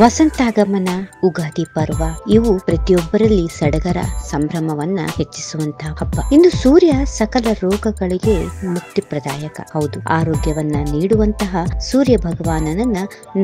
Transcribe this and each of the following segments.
ವಸಂತಾಗಮನ ಉಗಾದಿ ಪರ್ವ ಇವು ಪ್ರತಿಯೊಬ್ಬರಲ್ಲಿ ಸಡಗರ ಸಂಭ್ರಮವನ್ನ ಹೆಚ್ಚಿಸುವಂತಹ ಹಬ್ಬ. ಇಂದು ಸೂರ್ಯ ಸಕಲ ರೋಗಗಳಿಗೆ ಮುಕ್ತಿ ಪ್ರದಾಯಕ ಹೌದು, ಆರೋಗ್ಯವನ್ನ ನೀಡುವಂತಹ ಸೂರ್ಯ ಭಗವಾನನನ್ನ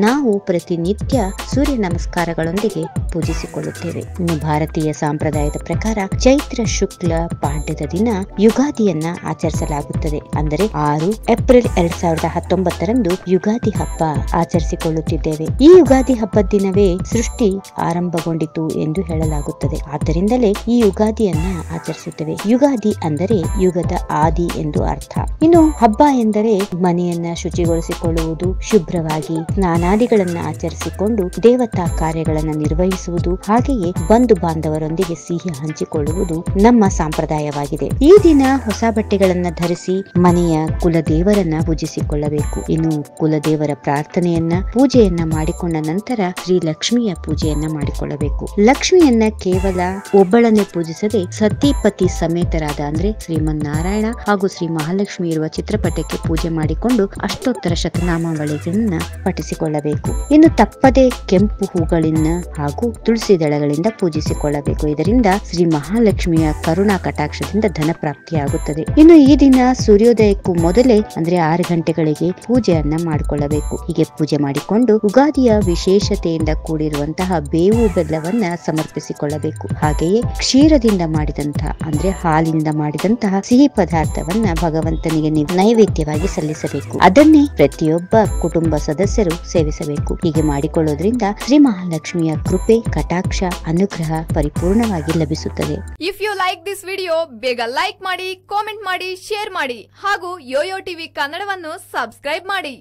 ನಾವು ಪ್ರತಿನಿತ್ಯ ಸೂರ್ಯ ನಮಸ್ಕಾರಗಳೊಂದಿಗೆ ಪೂಜಿಸಿಕೊಳ್ಳುತ್ತೇವೆ. ಇನ್ನು ಭಾರತೀಯ ಸಂಪ್ರದಾಯದ ಪ್ರಕಾರ ಚೈತ್ರ ಶುಕ್ಲ ಪಾಂಡ್ಯದ ದಿನ ಯುಗಾದಿಯನ್ನ ಆಚರಿಸಲಾಗುತ್ತದೆ. ಅಂದರೆ ಆರು ಏಪ್ರಿಲ್ ಎರಡ್ ಸಾವಿರದ ಹತ್ತೊಂಬತ್ತರಂದು ಯುಗಾದಿ ಹಬ್ಬ ಆಚರಿಸಿಕೊಳ್ಳುತ್ತಿದ್ದೇವೆ. ಈ ಯುಗಾದಿ ಹಬ್ಬದ ದಿನವೇ ಸೃಷ್ಟಿ ಆರಂಭಗೊಂಡಿತು ಎಂದು ಹೇಳಲಾಗುತ್ತದೆ. ಆದ್ದರಿಂದಲೇ ಯುಗಾದಿಯನ್ನ ಆಚರಿಸುತ್ತೇವೆ. ಯುಗಾದಿ ಅಂದರೆ ಯುಗದ ಆದಿ ಎಂದು ಅರ್ಥ. ಇನ್ನು ಹಬ್ಬ ಎಂದರೆ ಮನೆಯನ್ನ ಶುಚಿಗೊಳಿಸಿಕೊಳ್ಳುವುದು, ಶುಭ್ರವಾಗಿ ಸ್ನಾನಾದಿಗಳನ್ನ ಆಚರಿಸಿಕೊಂಡು ದೇವತಾ ಕಾರ್ಯಗಳನ್ನ ನಿರ್ವಹಿಸುವುದು, ಹಾಗೆಯೇ ಬಂಧು ಬಾಂಧವರೊಂದಿಗೆ ಸಿಹಿ ಹಂಚಿಕೊಳ್ಳುವುದು ನಮ್ಮ ಸಂಪ್ರದಾಯವಾಗಿದೆ. ಈ ದಿನ ಹೊಸ ಬಟ್ಟೆಗಳನ್ನ ಧರಿಸಿ ಮನೆಯ ಕುಲದೇವರನ್ನ ಪೂಜಿಸಿಕೊಳ್ಳಬೇಕು. ಇನ್ನು ಕುಲದೇವರ ಪ್ರಾರ್ಥನೆಯನ್ನ, ಪೂಜೆಯನ್ನ ಮಾಡಿಕೊಂಡ ನಂತರ ಶ್ರೀ ಲಕ್ಷ್ಮಿಯ ಪೂಜೆಯನ್ನ ಮಾಡಿಕೊಳ್ಳಬೇಕು. ಲಕ್ಷ್ಮಿಯನ್ನ ಕೇವಲ ಒಬ್ಬಳನ್ನೇ ಪೂಜಿಸದೆ ಸತಿಪತಿ ಸಮೇತರಾದ ಅಂದ್ರೆ ಶ್ರೀಮನ್ ನಾರಾಯಣ ಹಾಗೂ ಶ್ರೀ ಮಹಾಲಕ್ಷ್ಮಿ ಇರುವ ಚಿತ್ರಪಟಕ್ಕೆ ಪೂಜೆ ಮಾಡಿಕೊಂಡು ಅಷ್ಟೋತ್ತರ ಶತನಾಮಾವಳಿಗಳನ್ನ ಪಠಿಸಿಕೊಳ್ಳಬೇಕು. ಇನ್ನು ತಪ್ಪದೆ ಕೆಂಪು ಹೂಗಳಿಂದ ಹಾಗೂ ತುಳಸಿ ದಳಗಳಿಂದ ಪೂಜಿಸಿಕೊಳ್ಳಬೇಕು. ಇದರಿಂದ ಶ್ರೀ ಮಹಾಲಕ್ಷ್ಮಿಯ ಕರುಣಾ ಕಟಾಕ್ಷದಿಂದ ಧನ ಪ್ರಾಪ್ತಿಯಾಗುತ್ತದೆ. ಇನ್ನು ಈ ದಿನ ಸೂರ್ಯೋದಯಕ್ಕೂ ಮೊದಲೇ ಅಂದ್ರೆ ಆರು ಗಂಟೆಗಳಿಗೆ ಪೂಜೆಯನ್ನ ಮಾಡಿಕೊಳ್ಳಬೇಕು. ಹೀಗೆ ಪೂಜೆ ಮಾಡಿಕೊಂಡು ಉಗಾದಿಯ ವಿಶೇಷತೆಯಿಂದ ಕೂಡಿರುವಂತಹ ಬೇವು ಬೆಲ್ಲವನ್ನ ಸಮರ್ಪಿಸಿಕೊಳ್ಳಬೇಕು. ಹಾಗೆಯೇ ಕ್ಷೀರದಿಂದ ಮಾಡಿದಂತಹ ಅಂದ್ರೆ ಹಾಲಿನಿಂದ ಮಾಡಿದಂತಹ ಸಿಹಿ ಪದಾರ್ಥವನ್ನ ಭಗವಂತನಿಗೆ ನೀವು ನೈವೇದ್ಯವಾಗಿ ಸಲ್ಲಿಸಬೇಕು. ಅದನ್ನೇ ಪ್ರತಿಯೊಬ್ಬ ಕುಟುಂಬ ಸದಸ್ಯರು ಸೇವಿಸಬೇಕು. ಹೀಗೆ ಮಾಡಿಕೊಳ್ಳೋದ್ರಿಂದ ಶ್ರೀ ಮಹಾಲಕ್ಷ್ಮಿಯ ಕೃಪೆ, ಕಟಾಕ್ಷ, ಅನುಗ್ರಹ ಪರಿಪೂರ್ಣವಾಗಿ ಲಭಿಸುತ್ತದೆ. If you like this video ಬೇಗ ಲೈಕ್ ಮಾಡಿ ಕಾಮೆಂಟ್ ಮಾಡಿ ಶೇರ್ ಮಾಡಿ ಹಾಗೂ ಯೋಯೋ ಟಿವಿ ಕನ್ನಡವನ್ನು ಸಬ್ಸ್ಕ್ರೈಬ್ ಮಾಡಿ.